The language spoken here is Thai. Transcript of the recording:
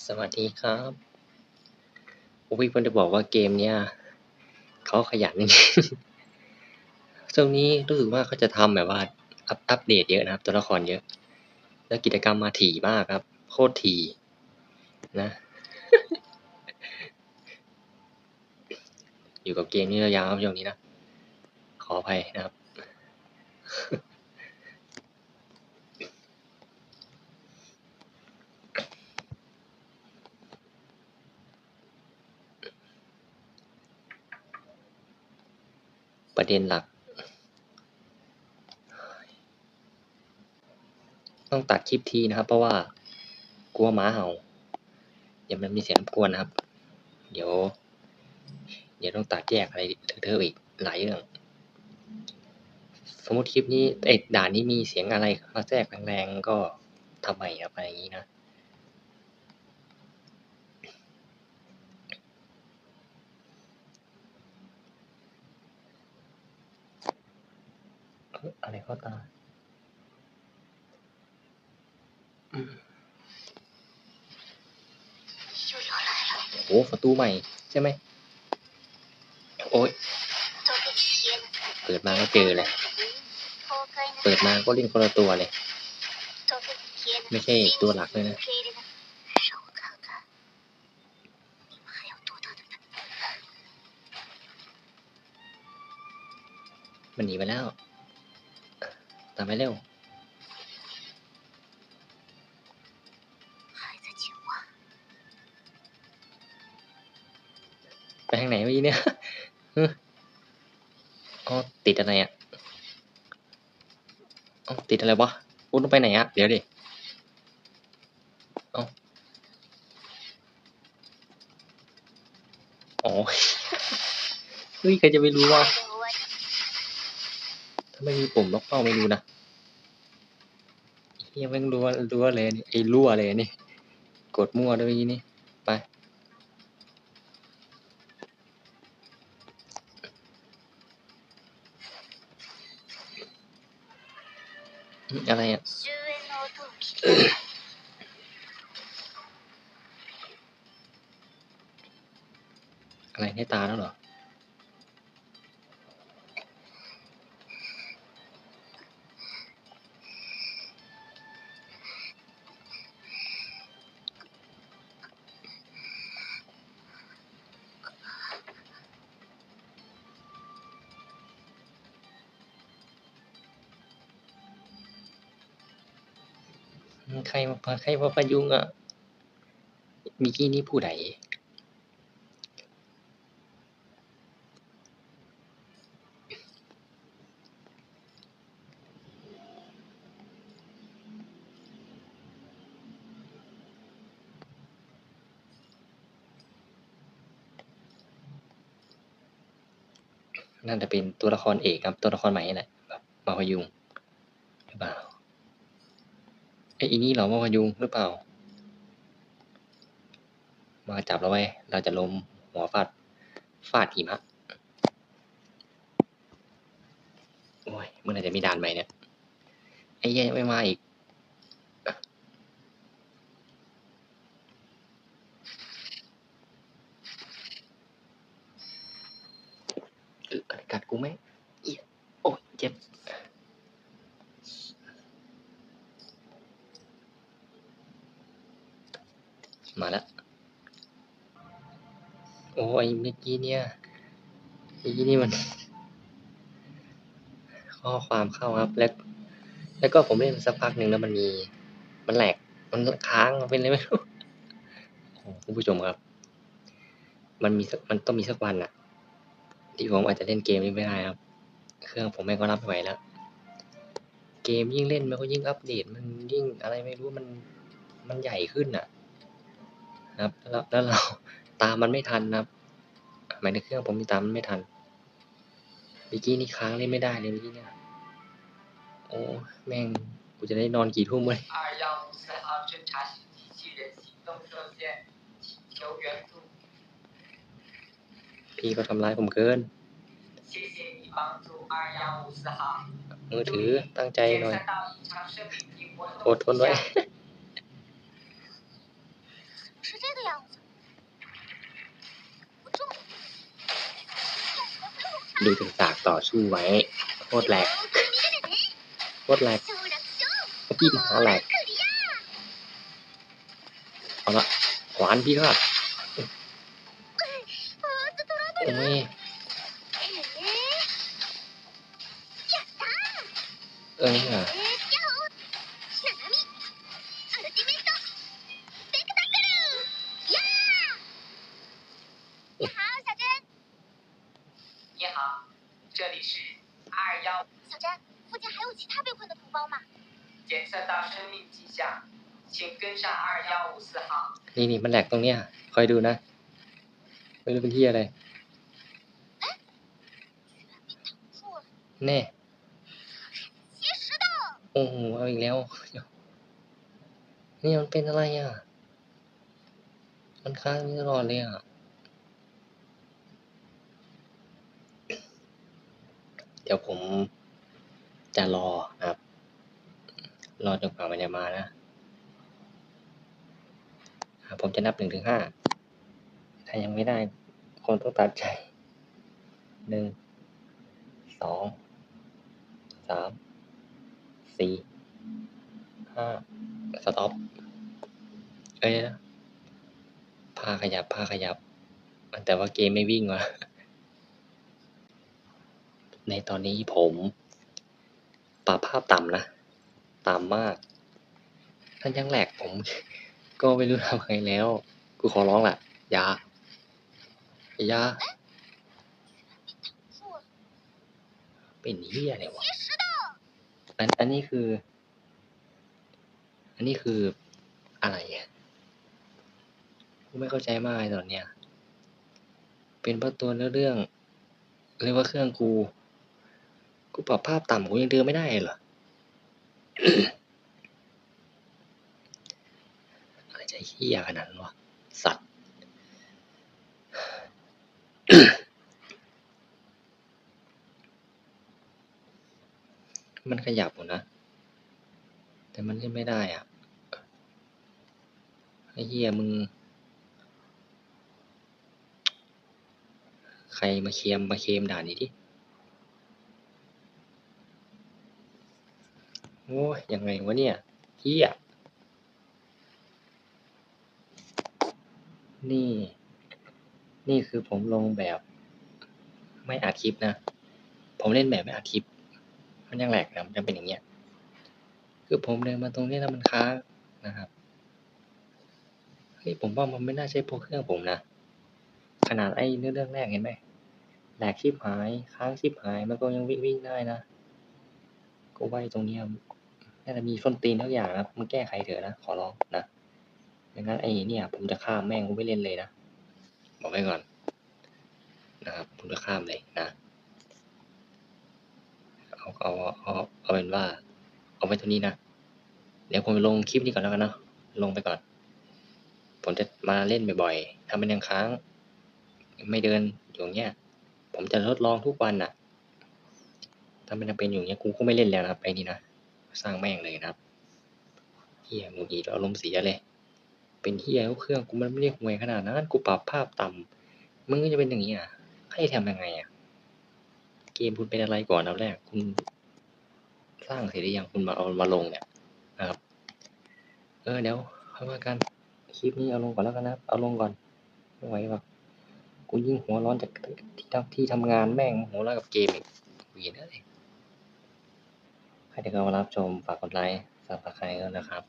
สวัสดีครับโอ้พี่เพิ่นจะบอกว่าเกมเนี้ยเขาขยันช่วงนี้รู้สึกว่าเขาจะทำแบบว่าอัปอัปเดตเยอะนะครับ ตัวละครเยอะ แล้วกิจกรรมมาถี่มากครับ โคตรถี่นะ อยู่กับเกมนี้ยาวๆครับช่วงนี้นะ ขออภัยนะครับ ประเด็นหลัก ต้องตัดคลิปทีนะครับ เพราะว่ากลัวหมาเห่าเดี๋ยวมันมีเสียงรบกวนนะครับ เดี๋ยว เดี๋ยวต้องตัดแยกอะไรเธออีกหลายเรื่อง สมมติคลิปนี้เอ็ดด่านนี้มีเสียงอะไรมาแทรกแรงๆก็ทำไมครับอะไรอย่างนี้นะ อ้ออะไรเข้าตาอืมโอ้โหประตูใหม่ ใช่ไหม โอ้ย เปิดมาก็เจอเลย เปิดมาก็เล่นคนละตัวเลย ไม่ใช่ตัวหลักเลยนะมันหนีไปแล้ว ตามไปเร็วไปทางไหนเมื่อกี้เนี่ยฮึอ๋อติดอะไรอะเอ๋อติดอะไรวะอุ้ต้องไปไหนอะ เดี๋ยวดิเอ้าอ๋อเฮ้ยใครจะไปรู้ว่าถ้าไม่มีปุ่มล็อกเป้าไม่รู้นะ เฮียแม่งรัวรัวเลยนี่ไอ้รั่วเลยนี่ กดมั่วด้วยเมื่อกี้นี่ไปอืมอะไรอะอะไรให้ตาแล้วเหรอ ใครมาใครมาพยุงอะมิกี้นี่ผู้ใดน่าจะเป็นตัวละครเอกครับ ตัวละครใหม่นี่แหละแบบมาพยุงหรือเปล่า ไอ้อนี่เหรอมาพยุงหรือเปล่า มาจับเราไว้ เราจะล้มหัวฟาดฟาดหิมะโอ้ยเมื่อไหร่จะมีด่านใหม่เนี่ย ไอ้เหี้ยยังไม่มาอีก กัดกูไหมโอ้ยเจ็บ มาแล้ว โอ้ยเมื่อกี้เนี่ยเมื่อกี้นี่มัน ข้อความเข้าครับ แล้ว แล้วก็ผมเล่นสักพักหนึ่งแล้วมันมี มันแหลก มันค้างเป็นอะไรไม่รู้คุณผู้ชมครับ มันมีสักมันต้องมีสักวันอะที่ผมอาจจะเล่นเกมนี้ไม่ได้ครับ เครื่องผมแม่งก็รับไม่ไหวแล้ว เกมยิ่งเล่นมันก็ยิ่งอัปเดต มันยิ่งอะไรไม่รู้มัน มันใหญ่ขึ้นน่ะครับ แล้วแล้วเรา ตามมันไม่ทันนะครับหมายถึงเครื่องผมมีตามันไม่ทันเมื่อกี้นี่ค้างเล่นไม่ได้เลยเมื่อกี้เนี่ยโอ้แม่งกูจะได้นอนกี่ทุ่มเลยพี่ก็ทำร้ายผมเกินมือถือตั้งใจหน่อยโอดทนไว้ ดูถึงจากต่อสู้ไว้โคตรแหลกโคตรแหลกพี่มหาแหลกเอาละขวานพี่ก็โอ้ยเออ 请跟上二幺五四号。 นี่นี่มันแหลกตรงเนี้ยคอยดูนะไม่รู้เป็นที่อะไร 被挡住了 แน่ 结实的 โอ้โหเอาอีกแล้วนี่มันเป็นอะไรอ่ะ มันค้างนี่ตลอดเลยอ่ะ เดี๋ยวผมจะรอนะครับ รอจนกว่ามันจะมานะอ่ะ ผมจะนับหนึ่งถึงห้าถ้ายังไม่ได้คงต้องตัดใจหนึ่งสองสามสี่ห้าสต็อปเอ้ยพาขยับพาขยับ แต่ว่าเกมไม่วิ่งว่ะในตอนนี้ผมปรับภาพต่ำนะ ต่ำมากถ้านยังแหลกผม ก็ไม่รู้ทำไงแล้ว กูขอร้องแหละยาอยาเป็นเฮียอะไรวะอันอันนี้คือ อันนี้คืออะไรกูไม่เข้าใจมากเลยตอนเนี้ย เป็นพระตัวเรื่องเรียกว่าเครื่องกู กูปรับภาพต่ำกูยังเดินไม่ได้เหรอ จะเฮี้ยขนาดนั้นวะสัตว์ มันขยับอยู่นะ แต่มันเล่นไม่ได้อะไอ้เหี้ยมึง ใครมาเคลมมาเคมด่านนี้ดิโอ้ยยังไงวะเนี่ยเหี้ย นี่ นี่คือผมลงแบบ ไม่อัดคลิปนะ ผมเล่นแบบไม่อัดคลิป มันยังแหลกนะมันจะเป็นอย่างเงี้ย คือผมเดินมาตรงนี้แล้วมันค้างนะครับ เฮ้ยผมว่ามันไม่น่าใช่พวกเครื่องผมนะ ขนาดไอ้เรื่องเรื่องแรกเห็นไหมแหลกชิบหาย ค้างชิบหาย มันก็ยังวิ่งวิ่งได้นะ ก็ไว้ตรงนี้น่าจะมีส้นตีนทุกอย่างนะมึงแก้ไขเถอะนะ ขอร้องนะ ไม่งั้นไอ้เนี่ย ผมจะข้ามแม่งกูไม่เล่นเลยนะ บอกไว้ก่อน นะครับ ผมจะข้ามเลยนะ เอาเอาเอาเอาเป็นว่า เอาไว้เท่านี้นะ เดี๋ยวผมลงคลิปนี้ก่อนแล้วกันเนาะ ลงไปก่อน ผมจะมาเล่นบ่อยๆถ้ามันยังค้าง ไม่เดินอยู่างเงี้ย ผมจะทดลองทุกวันน่ะถ้ามันยังเป็นอยู่างเงี้ยกูก็ไม่เล่นแล้วนะครับไอ้นี่นะ สร้างแม่งเลยนะครับเฮียหงุดหงิดอารมณ์เสียเลย เป็นเฮียเครื่องกูมันไม่ได้ห่วยขนาดนั้นกูปรับภาพต่ำมึงก็จะเป็นอย่างนี้อะ ให้ทำยังไงอะ เกมคุณเป็นอะไรก่อนเอันดับแรก คุณสร้างเสร็จหรือยังคุณมาเอามาลงเนี่ยนะครับ เออเดี๋ยวค่อยว่ากันคลิปนี้เอาลงก่อนแล้วกันนะเอาลงก่อนไม่ไหวหรอกกูยิ่งหัวร้อนจากที่ทำที่ทำงานแม่งหัวร้อนกับเกมอีกเวีนเลยใครที่เข้ามารับชมฝากกดไลค์ฝากกดไลค์ด้วยนะครับ